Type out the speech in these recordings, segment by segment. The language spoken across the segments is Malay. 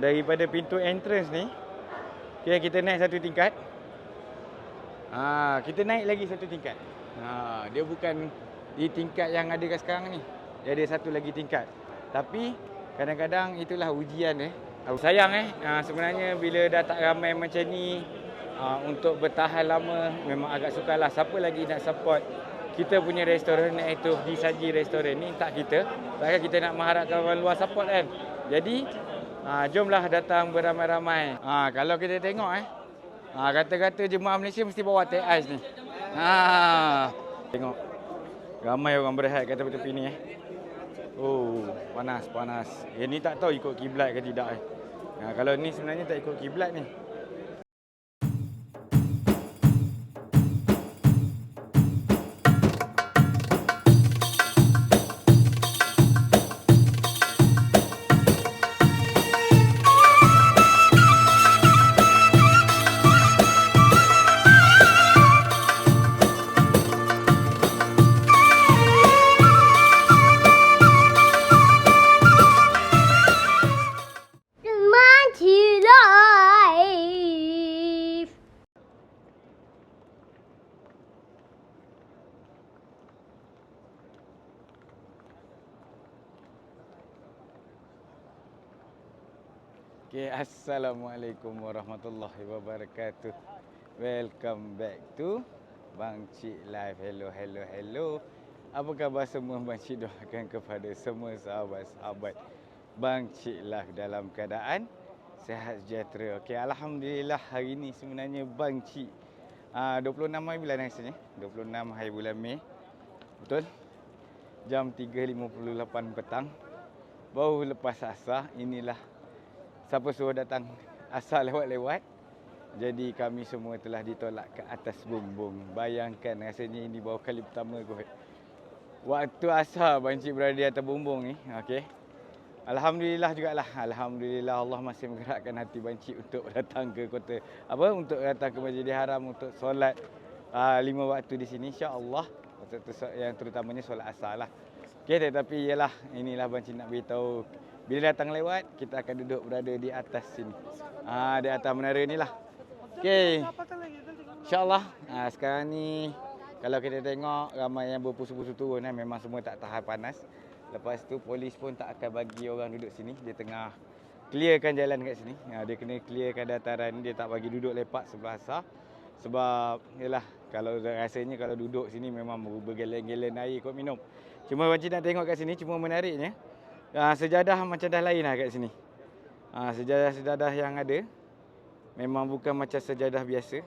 Daripada pintu entrance ni, kira kita naik satu tingkat. Ha, kita naik lagi satu tingkat. Ha, dia bukan di tingkat yang ada sekarang ni. Dia ada satu lagi tingkat. Tapi kadang-kadang itulah ujian eh. Sayang eh ha, sebenarnya bila dah tak ramai macam ni ha, untuk bertahan lama memang agak sukar lah. Siapa lagi nak support kita punya restoran iaitu Disaji Restoran ni tak kita. Takkan kita nak mengharapkan orang luar support kan. Jadi ha, jomlah datang beramai-ramai. Ha, kalau kita tengok eh ha, kata-kata jemaah Malaysia mesti bawa teh ais ni. Ha, tengok ramai orang berehat kat tepi-tepi ni eh. Oh, panas, panas. Yang ni tak tahu ikut kiblat ke tidak eh. Ha, kalau ni sebenarnya tak ikut kiblat ni. Okay, Assalamualaikum warahmatullahi wabarakatuh. Welcome back to Bang Cik Live. Hello, hello, hello. Apa khabar semua Bang Cik doakan kepada semua sahabat-sahabat Bang Cik Live dalam keadaan sehat sejahtera. Okey, alhamdulillah hari ni sebenarnya Bang Cik uh, 26 hari bulan rasanya. 26 hari bulan Mei. Betul? Jam 3.58 petang. Baru lepas asar, inilah siapa suruh datang asal lewat-lewat. Jadi kami semua telah ditolak ke atas bumbung. Bayangkan rasanya ini baru kali pertama kot. Waktu asal bancik berada di atas bumbung ni. Okey. Alhamdulillah jugalah. Alhamdulillah Allah masih menggerakkan hati bancik untuk datang ke kota apa untuk datang ke Masjidil Haram untuk solat uh, lima waktu di sini insya-Allah. Yang terutamanya solat asar lah. Okey tetapi ialah inilah bancik nak beritahu bila datang lewat kita akan duduk berada di atas sini. Ah di atas menara ni lah. Okey. InsyaAllah ha, sekarang ni kalau kita tengok ramai yang berpusu-pusu turun kan memang semua tak tahan panas. Lepas tu polis pun tak akan bagi orang duduk sini. Dia tengah clearkan jalan kat sini. Ha, dia kena clearkan dataran. Dia tak bagi duduk lepak sebelah asar. Sebab yalah kalau rasanya kalau duduk sini memang bergelen-gelen air kot minum. Cuma macam nak tengok kat sini cuma menariknya. Ha, sejadah macam dah lain lah kat sini. Ha, sejadah-sejadah yang ada memang bukan macam sejadah biasa.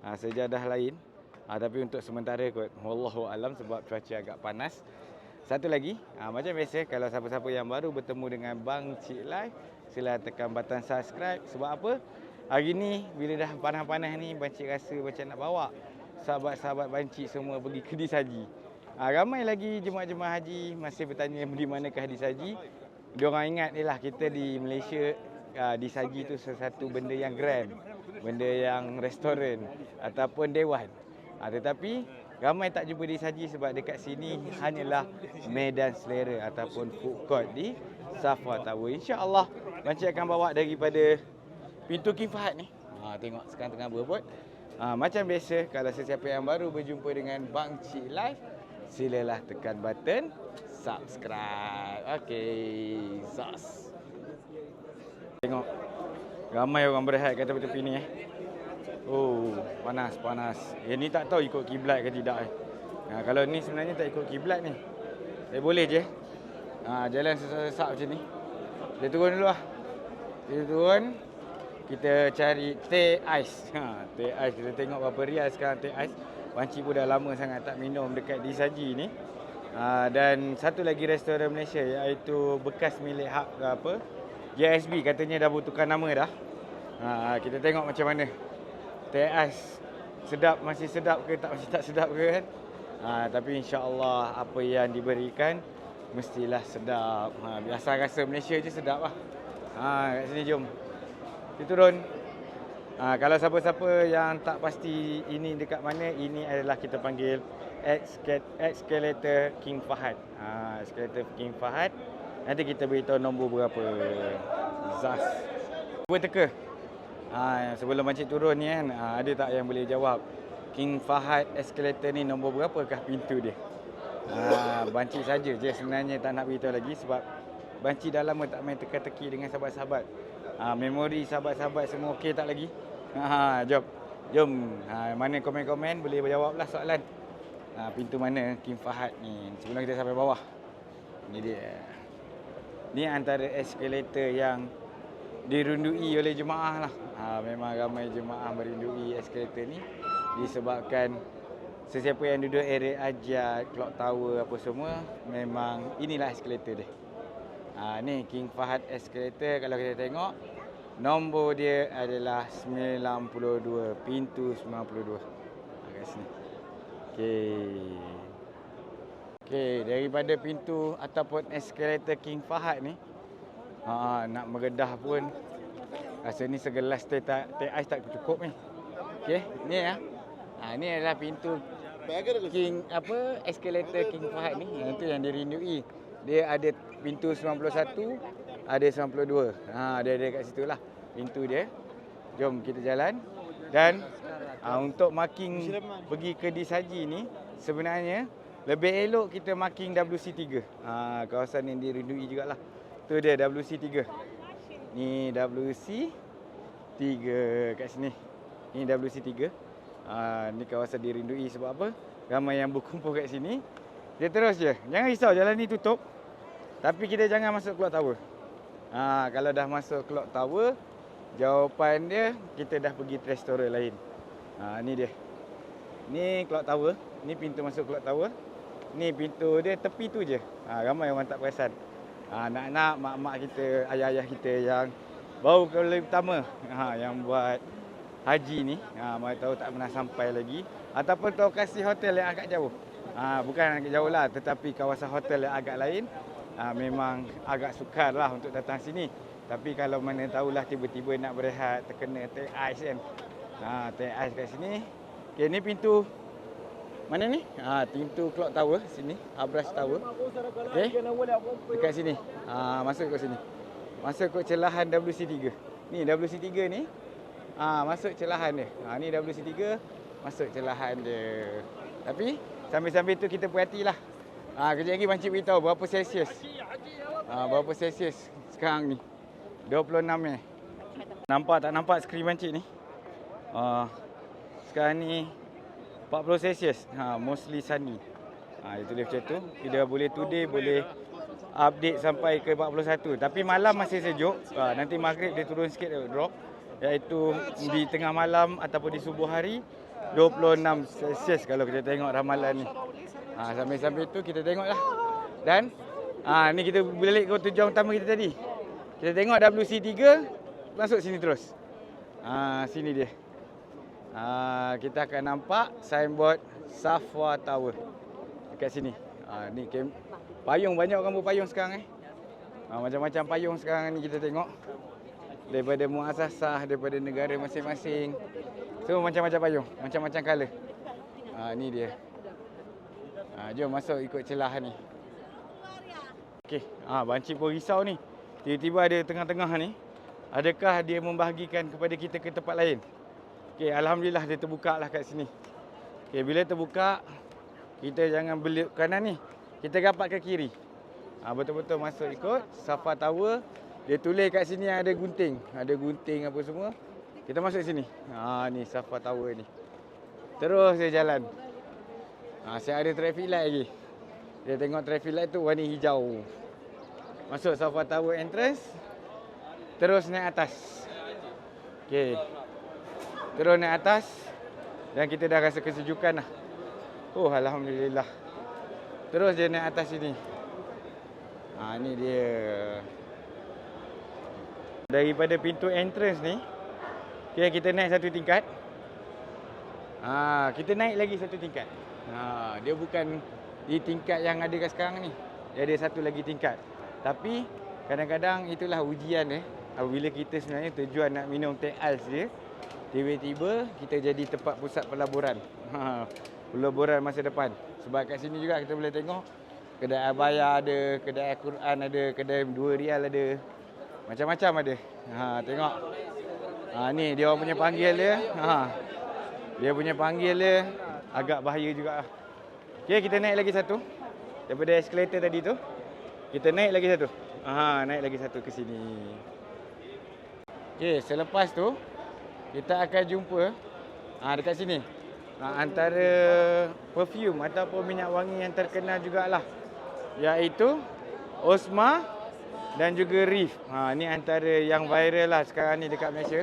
Ha, sejadah lain. Ha, tapi untuk sementara kot. Wallahu alam sebab cuaca agak panas. Satu lagi, ha, macam biasa kalau siapa-siapa yang baru bertemu dengan Bang Cik Lai, sila tekan butang subscribe. Sebab apa? Hari ni bila dah panas-panas ni Bang Cik rasa macam nak bawa sahabat-sahabat Bang Cik semua pergi ke Disaji. Ha, ramai lagi jemaah-jemaah haji masih bertanya di manakah Disaji. Diorang ingat ni lah kita di Malaysia uh, Disaji tu sesuatu benda yang grand. Benda yang restoran ataupun dewan. Ha, tetapi ramai tak jumpa Disaji sebab dekat sini hanyalah medan selera ataupun food court di Safa Tower. InsyaAllah Bancik akan bawa daripada pintu King ni. Ha, tengok sekarang tengah berebut. Ha, macam biasa kalau sesiapa yang baru berjumpa dengan Bang Cik Live, silalah tekan button subscribe. Okey, sos. Tengok ramai orang berehat kat tepi-tepi ni eh. Oh, panas, panas. Yang ni tak tahu ikut kiblat ke tidak eh. Ha, kalau ni sebenarnya tak ikut kiblat ni. Eh boleh je. Ha, jalan sesak-sesak macam ni. Kita turun dulu lah. Kita turun. Kita cari teh ais. Ha, teh ais. Kita tengok berapa rial sekarang teh ais. Panci pun dah lama sangat tak minum dekat Disaji ni. Ha, dan satu lagi restoran Malaysia iaitu bekas milik hak apa? JSB katanya dah bertukar nama dah. Ha, kita tengok macam mana. Teh ais sedap masih sedap ke tak masih tak sedap ke kan? Ha, tapi insya-Allah apa yang diberikan mestilah sedap. Ha, biasa rasa Malaysia je sedap lah. Ha, kat sini jom. Kita turun. Ha, kalau siapa-siapa yang tak pasti ini dekat mana, ini adalah kita panggil Escalator King Fahad. Ha, Escalator King Fahad. Nanti kita beritahu nombor berapa. Zas. Cuba teka. Ha, sebelum Makcik turun ni kan, ha, ada tak yang boleh jawab? King Fahad escalator ni nombor berapakah pintu dia? Ha, Bancik saja je sebenarnya tak nak beritahu lagi sebab Bancik dah lama tak main teka-teki dengan sahabat-sahabat. Ha, memori sahabat-sahabat semua okey tak lagi? Ha, jom. Jom. Ha, mana komen-komen boleh jawablah soalan. Ha, pintu mana King Fahad ni? Sebelum kita sampai bawah. Ni dia. Ni antara eskalator yang dirundui oleh jemaah lah. Ha, memang ramai jemaah merindui eskalator ni disebabkan sesiapa yang duduk area Ajat, Clock Tower apa semua memang inilah eskalator dia. Ha, ni King Fahad Escalator kalau kita tengok nombor dia adalah 92 pintu 92. Ha, kat sini. Okey. Okey, daripada pintu ataupun eskalator King Fahad ni ha, nak meredah pun rasa ni segelas teh tak teh ais tak cukup ni. Okey, ni ya. Ha, ni adalah pintu King apa eskalator King Fahad ni yang tu yang dirindui. Dia ada pintu 91, ada 92. Ha dia ada kat situ lah pintu dia. Jom kita jalan dan ha, untuk marking pergi ke Disaji ni sebenarnya lebih elok kita marking WC3. Ha kawasan yang dirindui jugalah. Tu dia WC3. Ni WC3 kat sini. Ni WC3. Ha, ni kawasan dirindui sebab apa? Ramai yang berkumpul kat sini. Dia terus je. Jangan risau jalan ni tutup. Tapi kita jangan masuk clock tower. Ha, kalau dah masuk clock tower, jawapan dia kita dah pergi restoran lain. Ha, ni dia. Ni clock tower. Ni pintu masuk clock tower. Ni pintu dia tepi tu je. Ha, ramai orang tak perasan. Ha, nak-nak mak-mak kita, ayah-ayah kita yang baru kali pertama ha, yang buat haji ni ha, Mereka tahu tak pernah sampai lagi Ataupun tahu kasih hotel yang agak jauh ha, Bukan agak jauh lah Tetapi kawasan hotel yang agak lain ha, Memang agak sukar lah untuk datang sini Tapi kalau mana tahulah tiba-tiba nak berehat Terkena teh ais kan ha, Teh ais kat sini Okay ni pintu mana ni? Ha, pintu clock tower sini, Abras Tower. Okey. Dekat sini. Ha, masuk ke sini. Masuk ke celahan WC3. Ni WC3 ni Ha, masuk celahan dia. Ha, ni WC3 masuk celahan dia. Tapi sambil-sambil tu kita perhatilah. Ha, kejap lagi Mancik beritahu berapa Celsius. Ha, berapa Celsius sekarang ni. 26 eh. Nampak tak nampak skrin Mancik ni? Ha, sekarang ni 40 Celsius. Ha, mostly sunny. Ha, dia tulis macam tu. Kita boleh today, boleh update sampai ke 41. Tapi malam masih sejuk. Ha, nanti maghrib dia turun sikit, drop iaitu di tengah malam ataupun di subuh hari 26 Celsius kalau kita tengok ramalan ni. Ha, sambil-sambil tu kita tengoklah. Dan ha, ni kita balik ke tujuan utama kita tadi. Kita tengok WC3 masuk sini terus. Ha, sini dia. Ha, kita akan nampak signboard Safwa Tower dekat sini. Ha, ni kem payung banyak orang berpayung sekarang eh. Ha, macam-macam payung sekarang ni kita tengok daripada muasasah daripada negara masing-masing. Semua macam-macam payung, macam-macam color. Ha ni dia. Ha jom masuk ikut celahan ni. Okey, ha banci pun risau ni. Tiba-tiba ada tengah-tengah ni. Adakah dia membahagikan kepada kita ke tempat lain? Okey, alhamdulillah dia terbuka lah kat sini. Okey, bila terbuka kita jangan belok kanan ni. Kita rapat ke kiri. Ha betul-betul masuk ikut Safa Tower dia tulis kat sini ada gunting. Ada gunting apa semua. Kita masuk sini. Ha ni Safa Tower ni. Terus dia jalan. Ha saya ada traffic light lagi. Dia tengok traffic light tu warna hijau. Masuk Safa Tower entrance. Terus naik atas. Okey. Terus naik atas. Dan kita dah rasa kesejukan lah. Oh Alhamdulillah. Terus dia naik atas sini. Ha ni dia. Daripada pintu entrance ni okay, Kita naik satu tingkat ha, Kita naik lagi satu tingkat ha, Dia bukan di tingkat yang ada kat sekarang ni Dia ada satu lagi tingkat Tapi kadang-kadang itulah ujian eh Apabila kita sebenarnya tujuan nak minum teh ais je Tiba-tiba kita jadi tempat pusat pelaburan ha, Pelaburan masa depan Sebab kat sini juga kita boleh tengok Kedai Abaya ada, kedai Al-Quran ada, kedai 2 rial ada Macam-macam ada. Ha tengok. Ha ni dia orang punya panggil dia. Ha. Dia punya panggil dia agak bahaya juga. Okey, kita naik lagi satu. Daripada escalator tadi tu. Kita naik lagi satu. Ha, naik lagi satu ke sini. Okey, selepas tu kita akan jumpa ha, dekat sini. Ha, antara perfume ataupun minyak wangi yang terkenal jugalah. Iaitu Osma dan juga Reef. Ha, ni antara yang viral lah sekarang ni dekat Malaysia.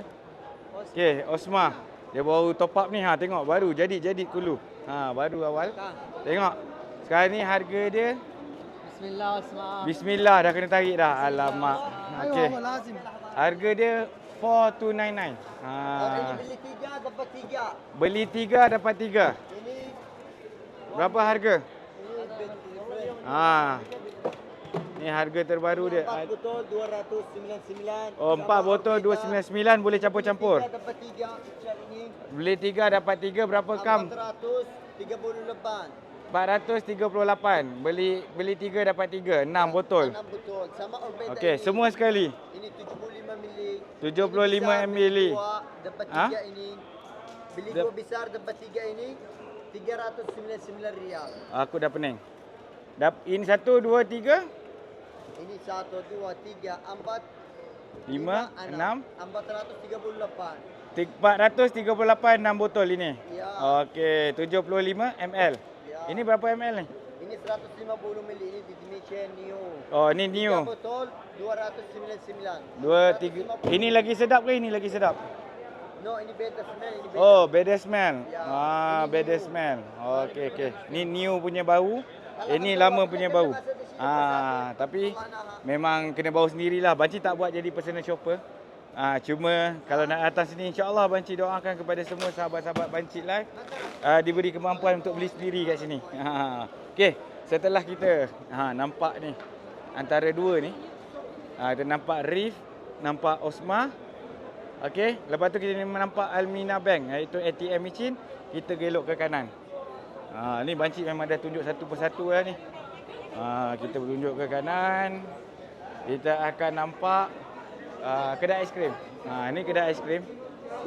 Okey, Osma. Dia baru top up ni. Ha, tengok baru jadi-jadi kulu. Ha, baru awal. Tengok. Sekarang ni harga dia Bismillah Osma. Bismillah dah kena tarik dah. Alamak. Okey. Harga dia 4299. Ha. Beli tiga dapat tiga. Beli tiga dapat tiga. Ini Berapa harga? Ha. Ni harga terbaru dia. Empat botol 299. Oh, empat botol 299 boleh campur-campur. Dapat tiga. Cat ini. Beli tiga dapat tiga berapa kam? 438. 438. Beli beli tiga dapat tiga. Enam botol. Enam botol. Sama Orbeta Okey, semua sekali. Ini 75 mili. 75 Ini besar, mili. Dua, dapat Ha? tiga ini. Beli dua besar dapat tiga ini. 399 rial. Aku dah pening. Dap ini satu, dua, tiga, Ini satu, dua, tiga, empat, lima, enam. 438. Tik- 438 enam botol ini. Ya. Okey, 75 ml. Ya. Ini berapa ml ni? Ini 150 mili. Ini Dimitri Neo. Oh, ni Tiga new. botol 299. Dua, tiga. 150. Ini lagi sedap ke ini lagi sedap? No, ini beda smell. Ini beda. Oh, better smell. Ya. Ah, Ini new. smell. Okey, okey. Ni new punya bau. Ini lama punya bau. Ah, tapi memang kena bau sendirilah. Banci tak buat jadi personal shopper. Ah, cuma kalau nak datang sini insya-Allah Banci doakan kepada semua sahabat-sahabat Banci live ah, diberi kemampuan untuk beli sendiri kat sini. Ha. Okey, setelah kita ha nampak ni antara dua ni. Ah, kita nampak Reef, nampak Osma. Okey, lepas tu kita nampak Almina Bank iaitu ATM machine, kita gelok ke kanan. Ha, ni banci memang dah tunjuk satu persatu lah ni. Ha, kita tunjuk ke kanan. Kita akan nampak uh, kedai aiskrim. Ha, ni kedai aiskrim.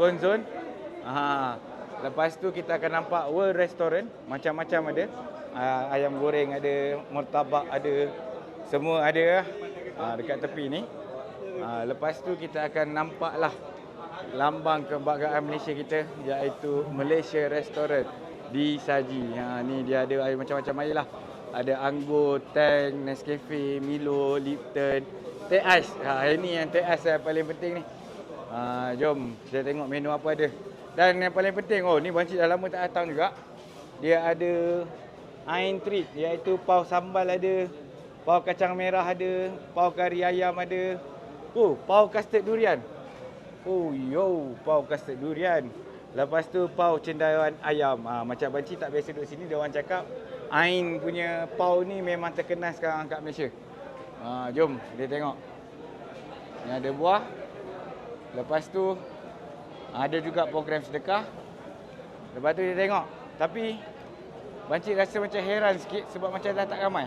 Cone Zone. Ha, lepas tu kita akan nampak World Restaurant. Macam-macam ada. Uh, ayam goreng ada, murtabak ada. Semua ada. Ha, dekat tepi ni. Ha, lepas tu kita akan nampak lah lambang kebanggaan Malaysia kita iaitu Malaysia Restaurant di Saji. Ha ni dia ada air macam-macam air lah. Ada anggur, Tang, Nescafe, Milo, Lipton, teh ais. Ha ini yang teh ais yang paling penting ni. Ha jom kita tengok menu apa ada. Dan yang paling penting oh ni bancik dah lama tak datang juga. Dia ada ain treat iaitu pau sambal ada, pau kacang merah ada, pau kari ayam ada. Oh, pau custard durian. Oh yo, pau custard durian. Lepas tu pau cendawan ayam. Ha, macam banci tak biasa duduk sini dia orang cakap Ain punya pau ni memang terkenal sekarang kat Malaysia. Ha, jom dia tengok. Ni ada buah. Lepas tu ada juga program sedekah. Lepas tu dia tengok. Tapi banci rasa macam heran sikit sebab macam dah tak ramai.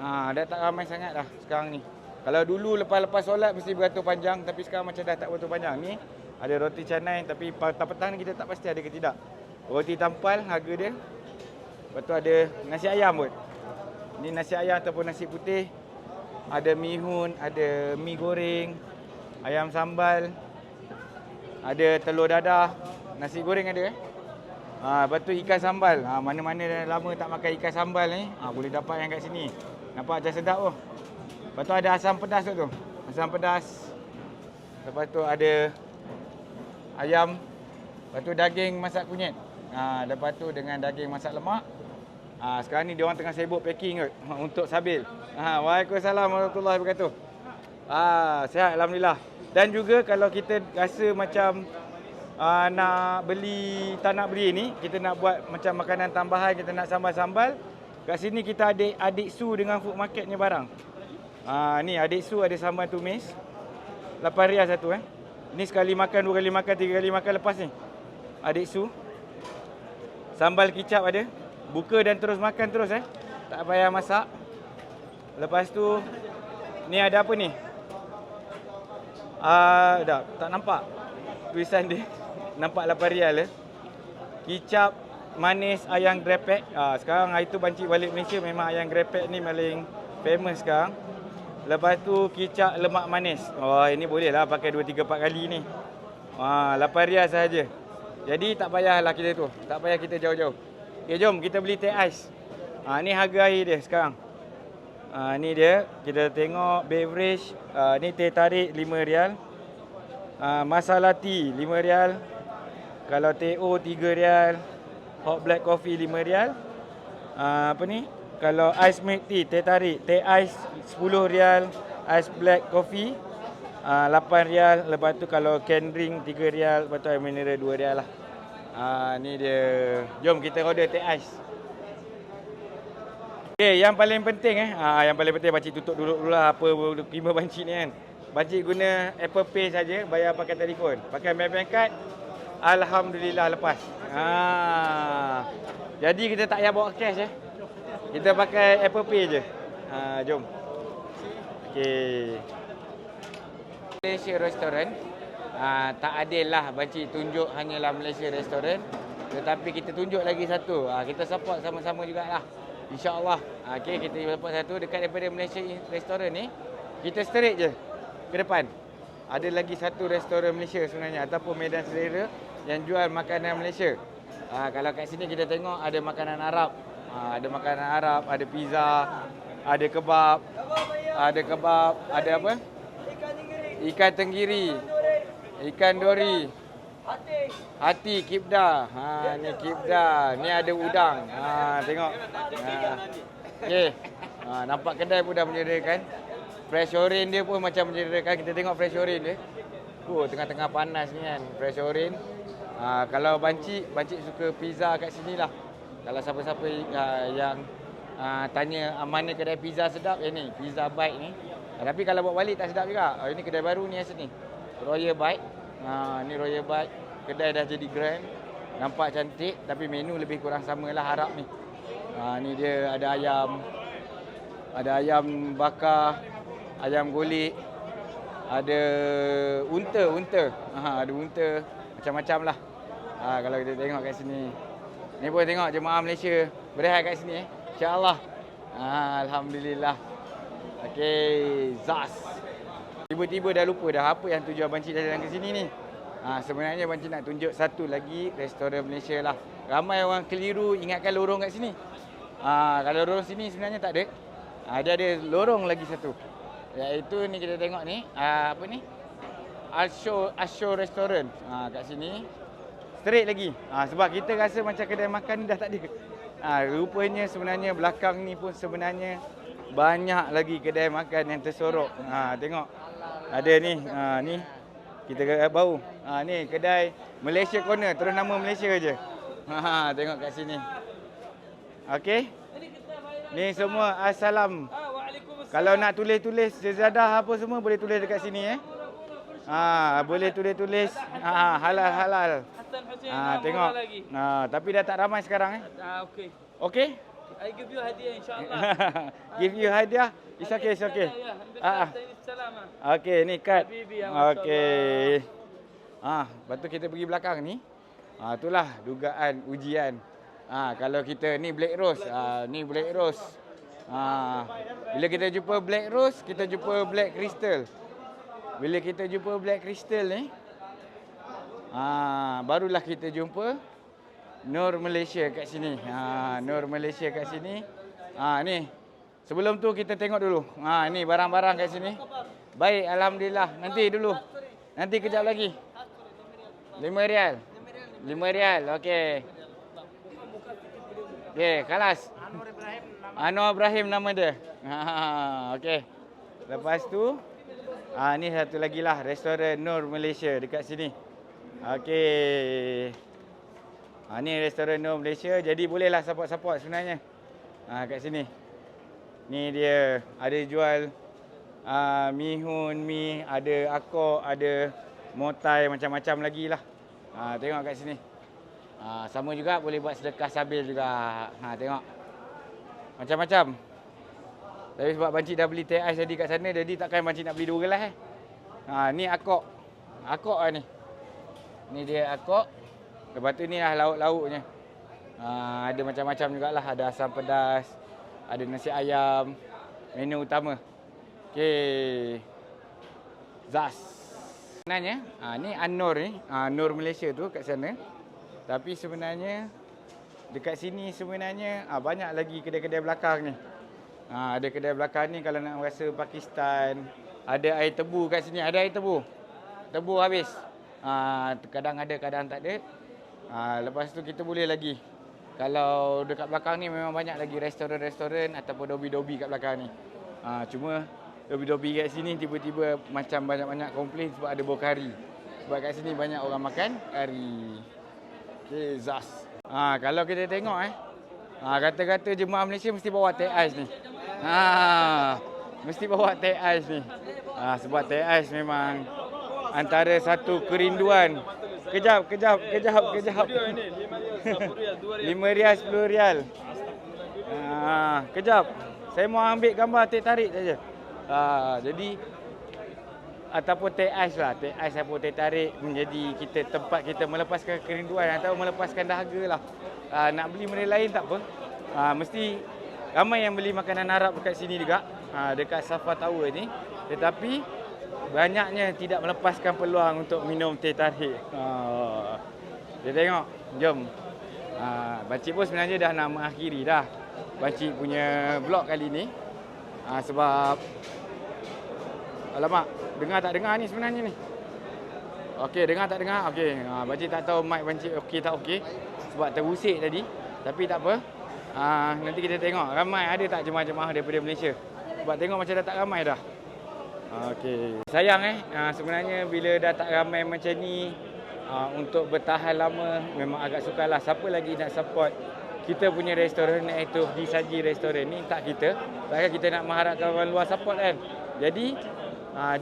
Ha, dah tak ramai sangat dah sekarang ni. Kalau dulu lepas-lepas solat mesti beratur panjang tapi sekarang macam dah tak beratur panjang. Ni ada roti canai tapi petang-petang ni kita tak pasti ada ke tidak. Roti tampal harga dia. Lepas tu ada nasi ayam pun. Ni nasi ayam ataupun nasi putih. Ada mihun, ada mi goreng, ayam sambal, ada telur dadah, nasi goreng ada eh. Ha, lepas tu ikan sambal. Ha, mana-mana dah lama tak makan ikan sambal ni, ha, boleh dapat yang kat sini. Nampak macam sedap tu. Lepas tu ada asam pedas tu. tu. Asam pedas. Lepas tu ada ayam. Lepas tu daging masak kunyit. Ha, lepas tu dengan daging masak lemak. Ha, sekarang ni dia orang tengah sibuk packing kot untuk Sabil. Ha, Waalaikumsalam warahmatullahi wabarakatuh. Ha, sihat alhamdulillah. Dan juga kalau kita rasa macam uh, nak beli tak nak beli ni, kita nak buat macam makanan tambahan, kita nak sambal-sambal. Kat sini kita ada adik su dengan food marketnya barang. Ha, ni adik su ada sambal tumis. 8 rial satu eh. Ni sekali makan, dua kali makan, tiga kali makan lepas ni. Adik su. Sambal kicap ada. Buka dan terus makan terus eh. Tak payah masak. Lepas tu ni ada apa ni? Ah, dah tak nampak tulisan dia. Nampak 8 rial eh. Kicap manis ayam grepek. Ah, sekarang hari tu banci balik Malaysia memang ayam grepek ni paling famous sekarang. Lepas tu kicap lemak manis. Oh, ini boleh lah pakai 2 3 4 kali ni. Ah, 8 rial sahaja. Jadi tak payahlah kita tu. Tak payah kita jauh-jauh. Okay, jom kita beli teh ais. Ah, ni harga air dia sekarang. Ah, ni dia. Kita tengok beverage. Ah, ni teh tarik 5 rial. Ah, masala tea 5 rial. Kalau teh O 3 rial. Hot black coffee 5 rial. Ah, apa ni? Kalau ice milk tea, teh tarik, teh ais 10 rial. Ice black coffee ah, 8 rial. Lepas tu kalau can drink 3 rial. Lepas tu air mineral 2 rial lah. Ah, ni dia. Jom kita order teh ais. Okay, yang paling penting eh. Ah, yang paling penting bancik tutup dulu dulu lah apa kima bancik ni kan. Bancik guna Apple Pay saja, bayar pakai telefon. Pakai Maybank card, alhamdulillah lepas. Ah. Jadi kita tak payah bawa cash eh. Kita pakai Apple Pay je. Ah, jom. Okey. Malaysia Restaurant. Ah, tak adil lah bancik tunjuk hanyalah Malaysia Restaurant. Tetapi kita tunjuk lagi satu. Ah, kita support sama-sama jugalah. InsyaAllah. Ah, okay, kita support satu dekat daripada Malaysia Restaurant ni. Kita straight je ke depan. Ada lagi satu restoran Malaysia sebenarnya ataupun medan selera yang jual makanan Malaysia. Ah, kalau kat sini kita tengok ada makanan Arab. Ah, ada makanan Arab, ada pizza, ada kebab, ada kebab, ada apa? Ikan tenggiri. Ikan dori. Hati kibda. Ha ni kibda. Ni ada udang. Ha tengok. Ha. Okey. Ha nampak kedai pun dah menyediakan. Fresh orange dia pun macam menyediakan. Kita tengok fresh orange dia. Oh tengah-tengah panas ni kan. Fresh orange. Ha kalau banci, banci suka pizza kat sini lah. Kalau siapa-siapa uh, yang uh, tanya uh, mana kedai pizza sedap, eh ni, Pizza Bite ni. Uh, tapi kalau buat balik tak sedap juga. Uh, ini kedai baru ni asal ni. Royal Bite. Ha, ni Royal Bite. Kedai dah jadi grand. Nampak cantik tapi menu lebih kurang samalah harap ni. Ha, ni dia ada ayam. Ada ayam bakar, ayam golek. Ada unta, unta. Ha, ada unta. Macam-macam lah. Ha, kalau kita tengok kat sini. Ni pun tengok jemaah Malaysia berehat kat sini. Eh. InsyaAllah. Ha, Alhamdulillah. Okey, Zas. Tiba-tiba dah lupa dah apa yang tujuan Banci datang ke sini ni. Ha, sebenarnya Banci nak tunjuk satu lagi restoran Malaysia lah. Ramai orang keliru ingatkan lorong kat sini. Ha, kalau lorong sini sebenarnya tak ada. Ha, dia ada lorong lagi satu. Iaitu ni kita tengok ni. Ha, apa ni? Asho Asho Restaurant. Ha, kat sini. Straight lagi. Ha, sebab kita rasa macam kedai makan ni dah tak ada. Ha, rupanya sebenarnya belakang ni pun sebenarnya banyak lagi kedai makan yang tersorok. Ha, tengok. Ada ni. Ha, ni. Kita bau. Ha, ni kedai Malaysia Corner. Terus nama Malaysia je. Ha, tengok kat sini. Okey. Ni semua assalam. Kalau nak tulis-tulis sejadah apa semua boleh tulis dekat sini eh. Ha, boleh tulis-tulis ha, halal-halal. Ha, ah, tengok. Ha, tapi dah tak ramai sekarang eh. Ah, okey. Okey? I give you hadiah insyaAllah. Give you hadiah. It's okay, it's okay. Ya, Ah, ah. Okey, ni kad. Ya, Okey. Ah, lepas tu kita pergi belakang ni. Ah, itulah dugaan ujian. Ah, kalau kita ni black rose. Ah, ni black rose. Ah, bila kita jumpa black rose, kita jumpa black crystal. Bila kita jumpa black crystal ni, ah, barulah kita jumpa Nur Malaysia kat sini. Ha, Nur Malaysia kat sini. Ha, ni. Sebelum tu kita tengok dulu. Ha, ni barang-barang kat sini. Baik, alhamdulillah. Nanti dulu. Nanti kejap lagi. 5 rial. 5 rial. Okey. Okey, kalas. Anwar Ibrahim nama dia. Ha, okey. Lepas tu ah ni satu lagi lah restoran Nur Malaysia dekat sini. Okey. Ha, ni restoran Nur Malaysia. Jadi bolehlah support-support sebenarnya. Ha, kat sini. Ni dia ada jual uh, mihun, mi, ada akok, ada motai macam-macam lagi lah. Ha, tengok kat sini. Ha, sama juga boleh buat sedekah sabil juga. Ha, tengok. Macam-macam. Tapi sebab Banci dah beli teh ais tadi kat sana, jadi takkan Banci nak beli dua gelas eh. Ha, ni akok. Akok lah ni. Ni dia akok. Lepas tu ni lah lauk-lauknya. Ha, ada macam-macam jugalah. Ada asam pedas. Ada nasi ayam. Menu utama. Okey. Zas. Sebenarnya, ha, ni An-Nur ni. Ha, Nur Malaysia tu kat sana. Tapi sebenarnya dekat sini sebenarnya ha, banyak lagi kedai-kedai belakang ni. Ha, ada kedai belakang ni kalau nak rasa Pakistan. Ada air tebu kat sini. Ada air tebu. Tebu habis. Ha, kadang ada, kadang tak ada. Ha, lepas tu kita boleh lagi. Kalau dekat belakang ni memang banyak lagi restoran-restoran ataupun dobi-dobi kat belakang ni. Ha, cuma dobi-dobi kat sini tiba-tiba macam banyak-banyak komplain sebab ada bau kari. Sebab kat sini banyak orang makan kari. Okay, Zas. Ha, kalau kita tengok eh. Ha, kata-kata jemaah Malaysia mesti bawa teh ais ni. Ha, mesti bawa teh ais ni. Ha, sebab teh ais memang antara satu kerinduan. Kejap, kejap, kejap, kejap. Lima rial, sepuluh rial. Ha, kejap. Saya mau ambil gambar teh tarik saja. Ha, jadi ataupun teh ais lah. Teh ais ataupun teh tarik menjadi kita tempat kita melepaskan kerinduan atau melepaskan dahaga lah. Ha, nak beli benda lain tak apa. Ha, mesti ramai yang beli makanan Arab dekat sini juga. Dekat Safa Tower ni. Tetapi banyaknya tidak melepaskan peluang untuk minum teh tarik. Ha, kita tengok. Jom. Ha, Bancik pun sebenarnya dah nak mengakhiri dah. Bancik punya vlog kali ni. Ha, sebab Alamak, dengar tak dengar ni sebenarnya ni? Okey, dengar tak dengar? Okey, ha, Bancik tak tahu mic Bancik okey tak okey. Sebab terusik tadi. Tapi tak apa. Ha, nanti kita tengok ramai ada tak jemaah-jemaah daripada Malaysia. Sebab tengok macam dah tak ramai dah. Ha, Okey. Sayang eh, ha, sebenarnya bila dah tak ramai macam ni, ha, untuk bertahan lama memang agak sukar lah. Siapa lagi nak support kita punya restoran iaitu Disaji Restoran ni tak kita. Takkan kita nak mengharapkan orang luar support kan. Jadi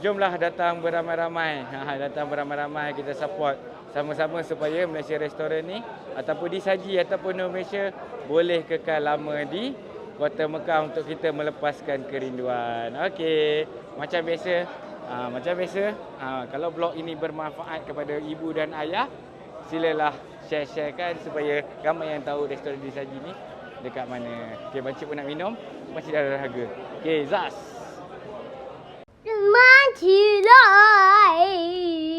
jomlah datang beramai-ramai. Datang beramai-ramai kita support sama-sama supaya Malaysia Restoran ni ataupun disaji ataupun Malaysia boleh kekal lama di kota Mekah untuk kita melepaskan kerinduan. Okey, macam biasa, ha, macam biasa, ha, kalau blog ini bermanfaat kepada ibu dan ayah, silalah share-sharekan supaya ramai yang tahu restoran disaji ni dekat mana. Okey, Banci pun nak minum, masih ada harga. Okey, Zaz. Manci lain.